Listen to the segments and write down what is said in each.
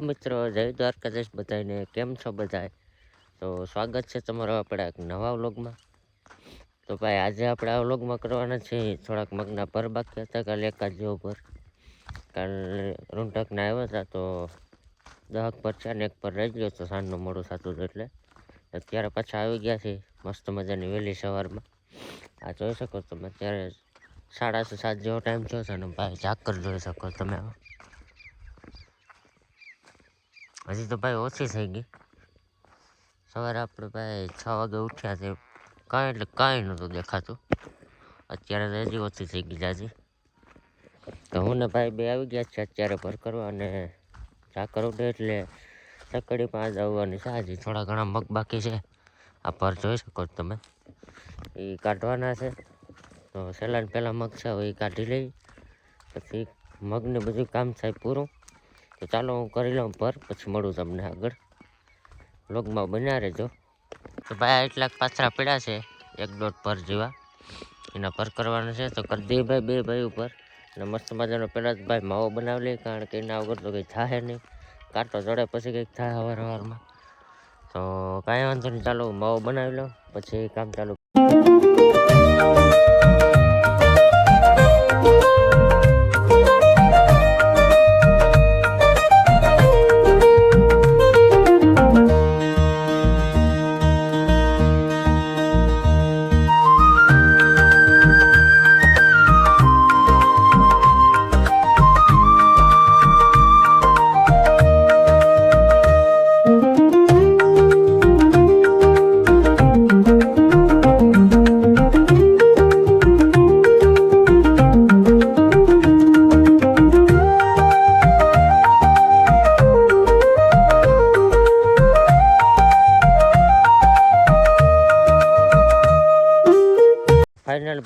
મિત્રો, જય દ્વારકાધીશ બધાને કેમ છો બધા તો સ્વાગત છે તમારો આપણા એક નવા વ્લોગમાં. તો ભાઈ, આજે આપણે આ વ્લોગમાં કરવાના છે થોડાક મગના પર બાકી હતા, કાલે એકાદ જેવો પર કાલ રૂંટકના આવ્યા હતા, તો દહક પર છે અને એક પર રહી ગયો તો સાંજનું મોડું થતું હતું એટલે. અત્યારે પાછા આવી ગયા છે મસ્ત મજાની વહેલી સવારમાં. આ જોઈ શકો તમે, અત્યારે સાડા સાત જેવો ટાઈમ થયો છે અને ભાઈ ઝાકર જોઈ શકો તમે. હજી તો ભાઈ ઓછી થઈ ગઈ. સવારે આપણે ભાઈ છ વાગે ઉઠ્યા છે. કાંઈ એટલે કાંઈ નહોતું દેખાતું. અત્યારે તો હજી ઓછી થઈ ગઈ જાજી તો હું ને ભાઈ બે આવી ગયા છે અત્યારે પર કરવા અને ચા ઉડે એટલે સકડી પાંચ આવવાની છે. હજી થોડા ઘણા મગ બાકી છે. આ પર જોઈ શકો છો તમે. એ કાઢવાના છે. તો સહેલાને પહેલાં મગ છે એ કાઢી લઈ. પછી મગને બધું કામ થાય પૂરું. તો ચાલો હું કરી લઉં પર, પછી મળું તમને આગળ. વ્લોગમાં બના રહેજો. તો ભાઈ એટલાક પાથરા પડ્યા છે, એક દોઢ પર જેવા. એના પર કરવાના છે, તો કરી ભાઈ બે ભાઈ ઉપર. અને મસ્ત મજાનો પહેલાં જ ભાઈ માવો બનાવી લઈએ કારણ કે એના વગર તો કંઈ થાય નહીં. કાંટો ચડે પછી કંઈક થાય હવાર હવારમાં. તો કાંઈ વાંધો નહીં, ચાલો માવો બનાવી લો પછી કામ ચાલુ.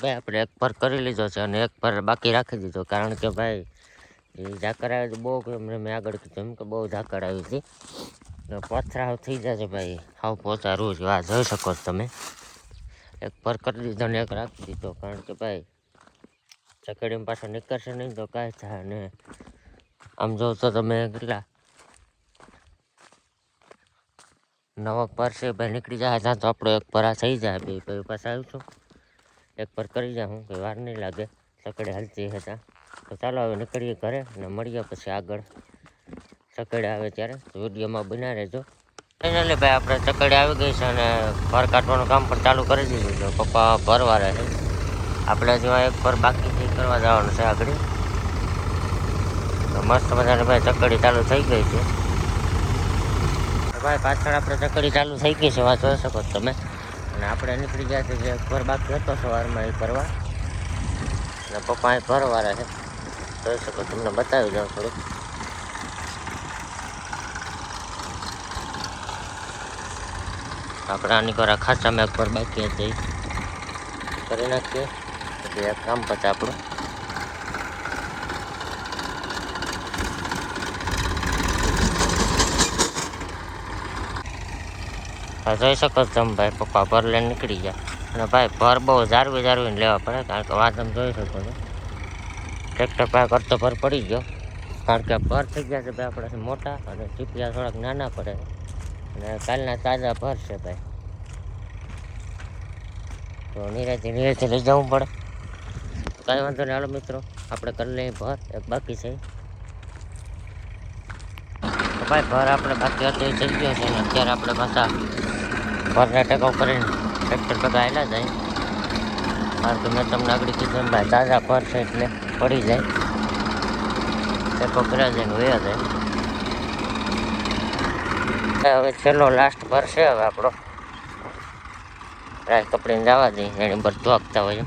ભાઈ આપણે એક પર કરી લીધો છે અને એક પર બાકી રાખી દીધો. કારણ કે ભાઈ, એ ઝાકર આવે તો બહુ એમને મેં આગળ કીધું એમ કે બહુ ઝાકર આવી હતી. તો પથરાવ થઈ જશે ભાઈ. હાવ પોચા રોજ આ જોઈ શકો છો તમે. એક પર કરી દીધો ને એક રાખી દીધો. કારણ કે ભાઈ ચકડીમાં પાછો નીકળશે નહીં તો કાંઈ થાય ને. આમ જો તો તમે કેટલા નવા પર છે ભાઈ. નીકળી જાય ત્યાં તો આપણો એક પરા થઈ જાય. ભાઈ પાછા આવીશું. એક પર કરી જાઉં કંઈ વાર નહીં લાગે. સકડે હાલતી હતા તો ચાલો હવે નીકળીએ ઘરે અને મળીએ પછી આગળ. સકડે આવે ત્યારે. વિડીયોમાં બના રહેજો. ફાઇનલી ભાઈ, આપણે ચકડી આવી ગઈ છે અને ભર કાઢવાનું કામ પણ ચાલુ કરી દીધું છે. પપ્પા ભરવા રહે આપણે હજુ એક ભર બાકી કરવા જવાનું છે આગળ. મસ્ત મજાની ભાઈ ચકડી ચાલુ થઈ ગઈ છે. ભાઈ, પાછળ આપણે ચકડી ચાલુ થઈ ગઈ છે વાત જોઈ શકો તમે? અને આપણે નીકળી ગયા છે જે ઘર બાકી હતો સવારમાં એ ફરવા અને પપ્પા એ ભરવાળા છે. જોઈ શકો, તમને બતાવી દઉં થોડુંક. આપણે આની કોરા ખાચામાં એક પર બાકી હતી. કરી નાખીએ. એક કામ પતે આપણું. જોઈ શકો છો. તમે ભાઈ પપ્પા ભર લઈને નીકળી ગયા. અને ભાઈ ભર બહુ જાળવી જાળવીને લેવા પડે, કારણ કે વાત તમે જોઈ શકો છો. ટ્રેક્ટર પાસે કરતો ભર પડી ગયો. કારણ કે ભર થઈ ગયા છે ભાઈ આપણાથી મોટા, અને ચીપિયા થોડાક નાના પડે અને કાલના તાજા ભર છે ભાઈ. તો નિરાથી નિરાથી લઈ જવું પડે. કાંઈ વાંધો નહીં, હાલો મિત્રો, આપણે કરી લઈએ ભર. એક બાકી છે. ભાઈ ભર આપણે બાકી અત્યારે થઈ ગયો છે ને અત્યારે આપણે પાછા ભરના ટેકો કરીને ટ્રેક્ટર ભેગા આવેલા જાય કારણ કે મેં તમને આગળ કીધું ભાઈ, તાજા પર છે એટલે પડી જાય. ટેકો કર્યા જાય ને વયા જાય. હવે છેલ્લો લાસ્ટ ભર છે હવે આપણો. રાજ કપડીને જવા દઈએ એની પર ધોકતા હોય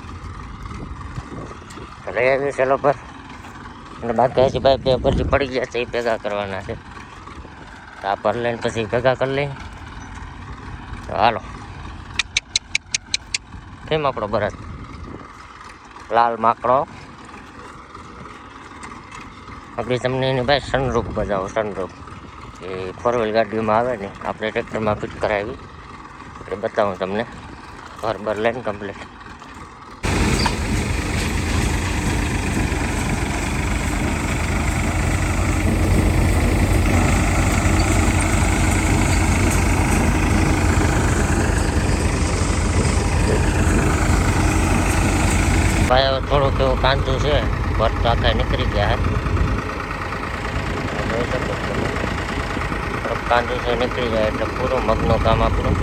લઈ આવ્યું છેલ્લો પર અને બાકી હજી ભાઈ બે પરથી પડી ગયા છે, એ ભેગા કરવાના છે. આ પર લઈને પછી ભેગા કરી લઈએ. હાલો. કેમ આપણો ભરત. લાલ માકડો. આપણે તમને એની ભાઈ સનરૂફ બજાવો સનરૂફ એ ફોર વ્હીલ ગાડીમાં આવે ને, આપણે ટ્રેક્ટરમાં ફિટ કરાવી. એટલે બતાવું તમને. ઘર બર લઈને કમ્પ્લીટ હવે થોડુંક એવું કાંતું છે. ભર તો આખા નીકળી ગયા જોઈ શકો કાંતું છે, નીકળી જાય એટલે પૂરું મગનું કામ આપણું.